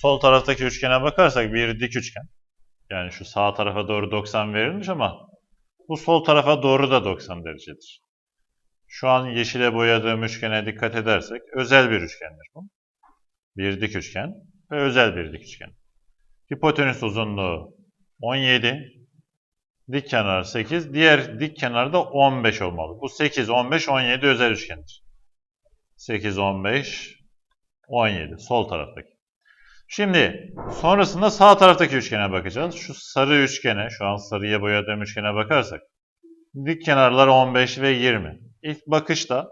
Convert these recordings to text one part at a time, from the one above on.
sol taraftaki üçgene bakarsak bir dik üçgen. Yani şu sağ tarafa doğru 90 verilmiş ama bu sol tarafa doğru da 90 derecedir. Şu an yeşile boyadığım üçgene dikkat edersek özel bir üçgendir bu. Bir dik üçgen ve özel bir dik üçgen. Hipotenüs uzunluğu 17, dik kenar 8, diğer dik kenar da 15 olmalı. Bu 8, 15, 17 özel üçgendir. 8, 15, 17 sol taraftaki. Şimdi sonrasında sağ taraftaki üçgene bakacağız. Şu sarı üçgene, şu an sarıya boyadığım üçgene bakarsak dik kenarlar 15 ve 20. İlk bakışta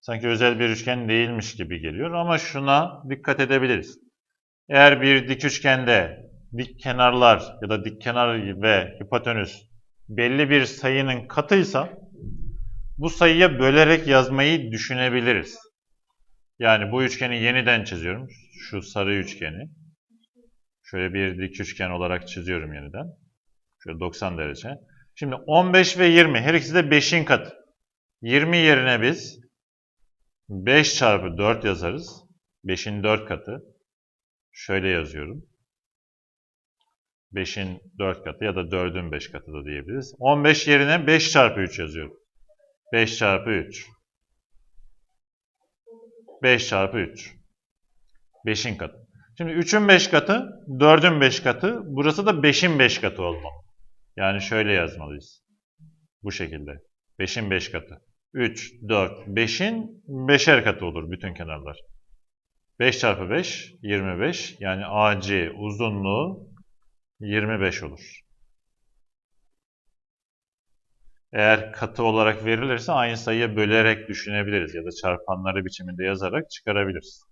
sanki özel bir üçgen değilmiş gibi geliyor ama şuna dikkat edebiliriz. Eğer bir dik üçgende dik kenarlar ya da dik kenar ve hipotenüs belli bir sayının katıysa bu sayıya bölerek yazmayı düşünebiliriz. Yani bu üçgeni yeniden çiziyorum. Şu sarı üçgeni. Şöyle bir dik üçgen olarak çiziyorum yeniden. Şöyle 90 derece. Şimdi 15 ve 20 her ikisi de 5'in katı. 20 yerine biz 5 çarpı 4 yazarız. 5'in 4 katı. Şöyle yazıyorum. 5'in 4 katı ya da 4'ün 5 katı da diyebiliriz. 15 yerine 5 çarpı 3 yazıyorum. 5 çarpı 3. 5 çarpı 3. 5'in katı. Şimdi 3'ün 5 katı, 4'ün 5 katı. Burası da 5'in 5 katı olmalı. Yani şöyle yazmalıyız. Bu şekilde. 5'in 5 katı. 3, 4, 5'in 5'er katı olur bütün kenarlar. 5 çarpı 5, 25. Yani AC uzunluğu 25 olur. Eğer katı olarak verilirse aynı sayıya bölerek düşünebiliriz ya da çarpanları biçiminde yazarak çıkarabiliriz.